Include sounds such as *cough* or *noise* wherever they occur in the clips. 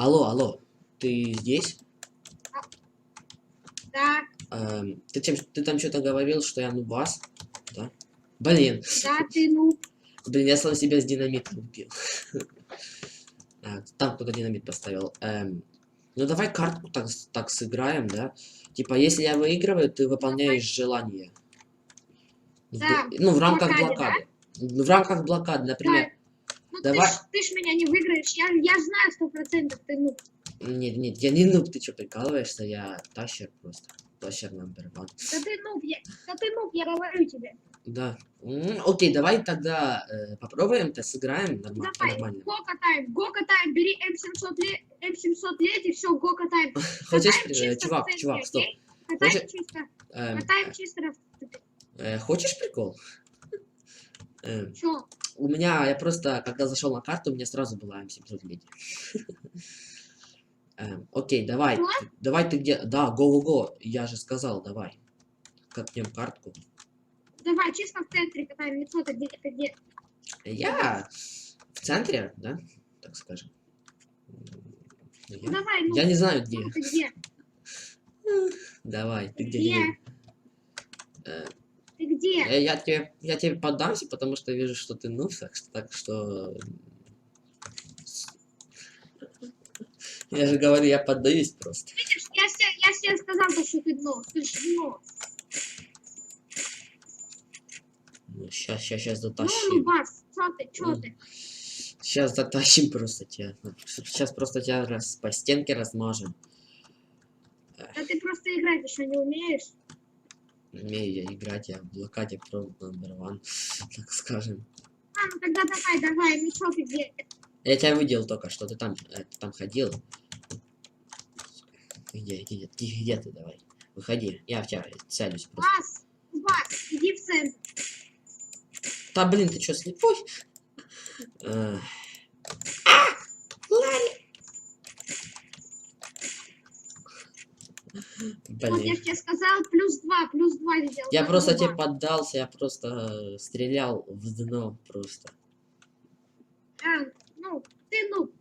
Алло, алло, ты здесь? Да, Эм, ты, чем, ты там что-то говорил, что я нубас? Да? Блин, да, ты ну. блин, я сам себя с динамитом убил. *laughs* Там кто-то динамит поставил. Эм, ну давай картку так, так сыграем, да? Типа, если я выигрываю, ты выполняешь желание. В Да, бл- ну, в рамках блокады. В рамках блокады, например. Ну Давай. ты ж, ты ж меня не выиграешь. Я, я знаю сто процентов, ты ну. Нет, нет, я не нуб, ты что, прикалываешься? Я тащер просто. Тащер номер one. Да ты ну, я, да ты ну, я говорю тебе. Да. М, Окей, давай тогда э, попробуем-то, сыграем норма- Давай, нормально. го катаем, го катаем, бери М700 лет, М700 лет и все, го катаем. *laughs* Хочешь, Катаем э, чисто чувак, в центре, чувак, стоп. окей? Катаем Хочешь- чисто, Эм, катаем чисто. э, хочешь прикол? Эм, Что? У меня, я просто, когда зашел на карту, у меня сразу была М700 леди. Эм, Окей, давай. Давай ты где? Да, го-го-го. Я же сказал, давай. Катнем картку. Давай, чисто в центре катаем, лицо ты где, ты где? Я в центре, да? Так скажем. Ну, Я, давай, ну, я не знаю где. ну, ты где? *laughs* Давай, ты где? Где? Где? Э, Ты где? Я, я тебе, я тебе поддамся, потому что вижу, что ты ну, так, что- так что... Я же говорю, я поддаюсь просто. Видишь, я себе, я себе сказал, то, что ты дно, ты ж дно. сейчас, сейчас, сейчас Ну, ну, затащим. бас, что ты, что Ну, ты? Сейчас затащим просто тебя. Сейчас просто тебя раз, по стенке размажем. Да ты просто играть еще не умеешь. Умею я играть, я в блокаде про номер one, *laughs* так скажем. А, ну тогда давай, давай, ну что ты где? Я тебя видел только что, ты там, э, ты там ходил. Где, где, где, где ты, давай? Выходи, я в тебя целюсь просто. Бас, бас, иди в центр. Да блин, ты чё, слепой? Эх. Ларри! Вот я Блин. тебе сказал, плюс два, плюс два сделал. Я просто тебе поддался, я просто э, стрелял в дно просто. А, ну, ты ну,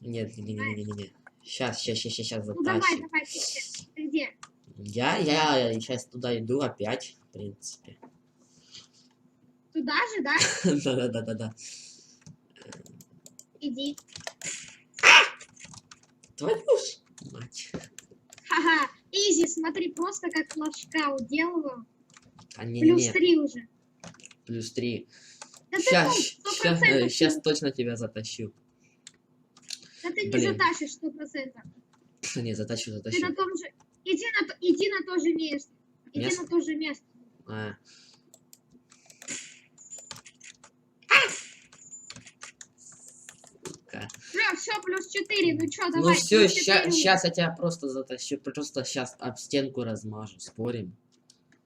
Нет, не, не, не, не, не. Сейчас, сейчас, сейчас, сейчас ну давай, затащим. давай, ты? Ты где? Я, я сейчас туда иду опять, в принципе. Туда же, да? *laughs* Да-да-да-да-да. Иди. Твою мать. Ха-ха. Изи, смотри, просто как флажка уделываю. А не, Плюс не, три уже. плюс три. Да ты Сейчас, процентов. сейчас точно тебя затащу. Да ты не блин. затащишь сто процентов. *laughs* Не, затащу, Ты затащу. на том же... Иди на, то- иди на то же место. Иди Место? на то же место. А. Сука. Все, все, плюс четыре. Ну что, Ну давай. все, плюс четыре. сейчас я тебя просто затащу, просто сейчас об стенку размажу, спорим.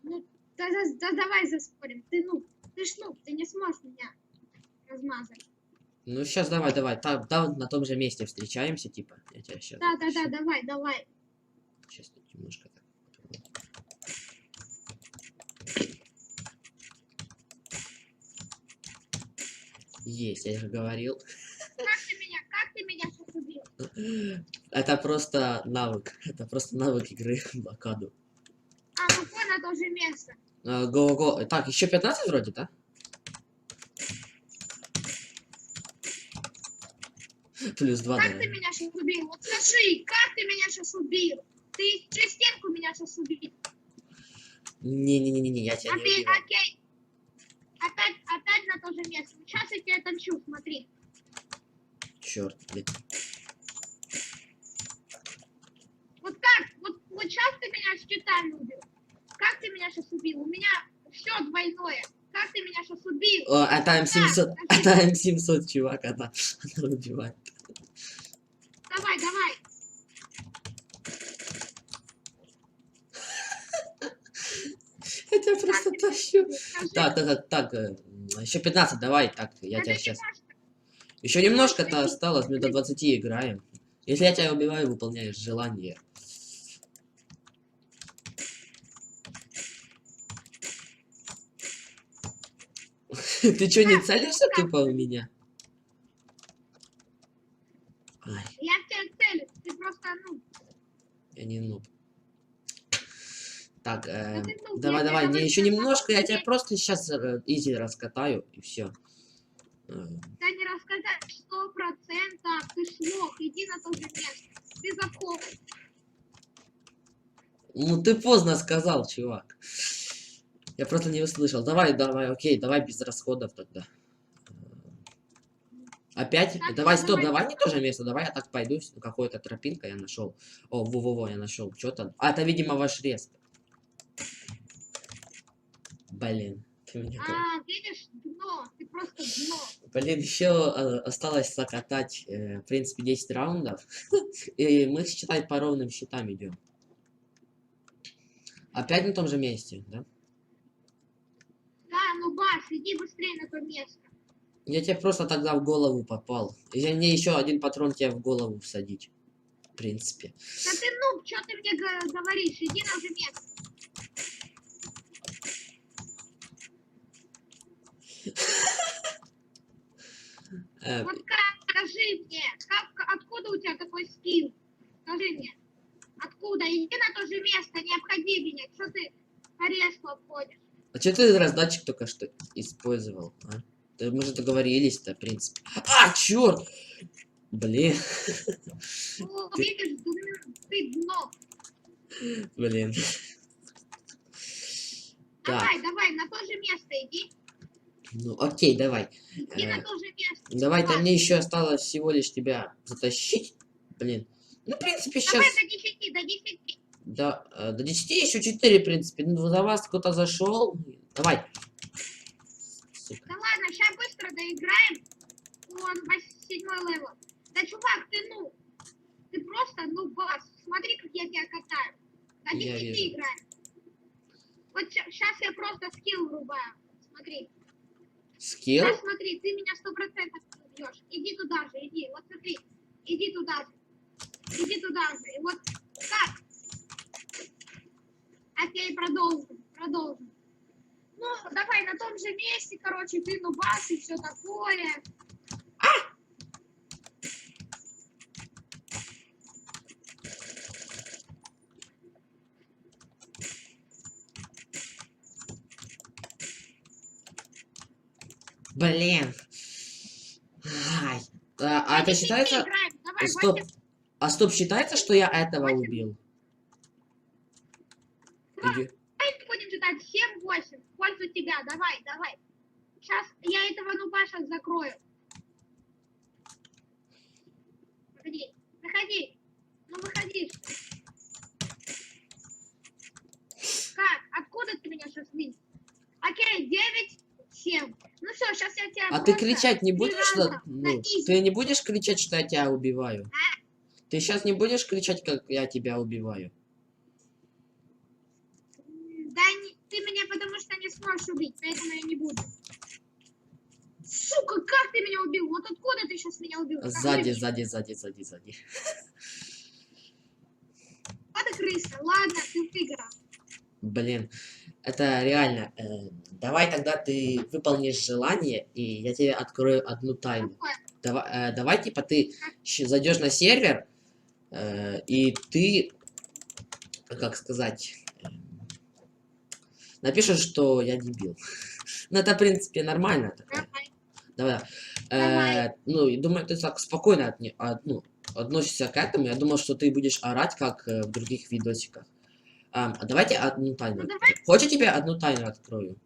Ну, да, да- да давай заспорим. Ты ну, ты ж ну, ты не сможешь меня размазать. Ну сейчас давай, давай, там, там на том же месте встречаемся, типа. Я тебя сейчас. Да, да, да, давай, давай. Сейчас тут немножко так. Есть, я же говорил. Как ты меня, как ты меня сейчас убил? Это просто навык. Это просто навык игры *laughs* в блокаду. А, ну на то же место. А, Го-го. Так, еще 15 вроде, да? Плюс 2, Как ты меня сейчас убил? Вот скажи, как ты меня сейчас убил? Ты через стенку меня сейчас убил. Не-не-не-не, я тебя не Опять, убивал. окей. Опять, опять на то же место. Сейчас я тебя танчу, смотри. Черт, блин. Вот как? Сейчас ты меня с щитами убил. Как ты меня сейчас убил? У меня все двойное. Как ты меня сейчас убил? О, это М700, Да, это М700, чувак, она, она убивает. Давай, давай. Я тебя просто тащу. Так, так, так, так, еще 15, давай, так, я тебя сейчас... Еще немножко-то осталось, минут до 20 играем. Если я тебя убиваю, выполняешь желание. *laughs* Ты что, не целишься тупо у меня? Ай, Я в тебя ну, Я не нуб. Так, э, ты нуб, давай, давай, мне еще немножко, я тебя ты- просто сейчас изи раскатаю, и все. Да не рассказать сто процентов, ты шлох, иди на то же место. Ты запомни. Ну ты поздно сказал, чувак. Я просто не услышал. Давай, давай, окей, давай без расходов тогда. Опять? Так, давай, стоп, давай. давай не то же место, давай я так пойду, какой-то тропинка я нашел. О, во-во-во, я нашел. Что там? А, это, видимо, ваш респ. Блин, ты меня А, видишь, дно, ты просто дно. Блин, еще осталось закатать, э, в принципе, 10 раундов. *laughs* И мы, считай, по ровным счетам идем. Опять на том же месте, да? Иди быстрее на то место. Я тебе просто тогда в голову попал. И мне еще один патрон тебе в голову всадить. В принципе. Да ты нуб, что ты мне говоришь? Иди на же место. Э, Вот скажи мне, как, откуда у тебя такой скилл? Скажи мне. Откуда? Иди на то же место, не обходи меня. Что ты по респу обходишь? А что ты раздатчик только что использовал, а? Да мы же договорились-то, в принципе. А, черт! Блин, О, Ты- дно. блин. Так, Давай, давай, на то же место иди. ну окей, давай. Иди Э, на то же место. Давай, Давай. мне еще осталось всего лишь тебя затащить. Блин. Ну, в принципе, сейчас... Давай до 10, до 10. До, э, до 10 еще 4, в принципе. Ну, за вас кто-то зашел. Давай. Сука. Да ладно, сейчас быстро доиграем. Он седьмой левел. Да чувак, ты ну. Ты просто ну бас. Смотри, как я тебя катаю. До Я 10 вижу. играем. Вот сейчас я просто скилл врубаю. Смотри. Скилл? Сейчас смотри, ты меня сто процентов убьешь. Иди туда же, иди. Вот смотри. Иди туда же. Иди туда же. И вот так. Окей, продолжим. Продолжим. Ну, давай на том же месте, короче, ты ну бас и все такое. Блин. Ай. А, а это считается... Давай, Стоп. А стоп, считается, что я этого убил? Иди. давай будем читать 7-8 в пользу тебя. Давай, давай. Сейчас я этого нуба сейчас закрою. Заходи, заходи. Ну выходи. Как? Откуда ты меня сейчас видишь? Окей, 9, 7. Ну все, сейчас я тебя А ты кричать не будешь? что- Ну, ты не будешь кричать, что я тебя убиваю? А? Ты сейчас не будешь кричать, как я тебя убиваю? М, Да не, ты меня сможешь убить, поэтому я не буду. Сука, как ты меня убил? Вот откуда ты сейчас меня убил? Сзади, мне. сзади, сзади, сзади, сзади. *laughs* И крыса. Ладно, ты выиграл. Блин, это реально. э, давай тогда ты выполнишь желание, и я тебе открою одну тайну. Какое? Давай, э, давай типа ты зайдешь на сервер, э, и ты, как сказать, напишешь, что я дебил. *laughs* Ну это в принципе нормально. такое. Давай. Давай. Э, ну, и думаю, ты так спокойно отне- от- ну, относишься к этому. Я думал, что ты будешь орать, как э, в других видосиках. Ам, а давайте одну тайну. Ну давай Хочешь тебе одну тайну открою?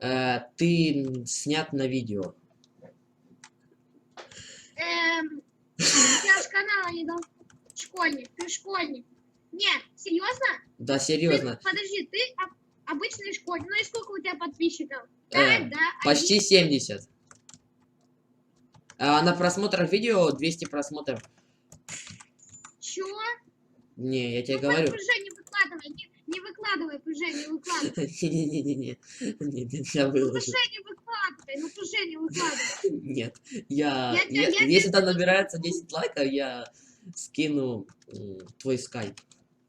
Э, ты снят на видео. Эм, тебя ж канала не должен Школьник, ты школьник. Нет, серьезно? Да, Ты- серьезно. подожди, ты об- обычный школьник. Ну и сколько у тебя подписчиков? Э, Пять, да? Почти 70. А на просмотрах видео 200 просмотров. Чё? Не, я тебе Ну, говорю. PG не выкладывай, не, не выкладывай, PG, не выкладывай. *laughs* Не-не-не-не. Нет, я Ну, выложу. PG не выкладывай, ну, PG не выкладывай. Нет, я... Если там набирается 10 лайков, я скину твой скайп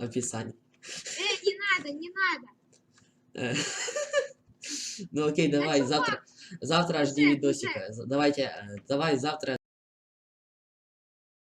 описании. Э, не надо, не надо. *laughs* Ну окей, давай, завтра... Завтра жди видосика. Давайте, э, давай завтра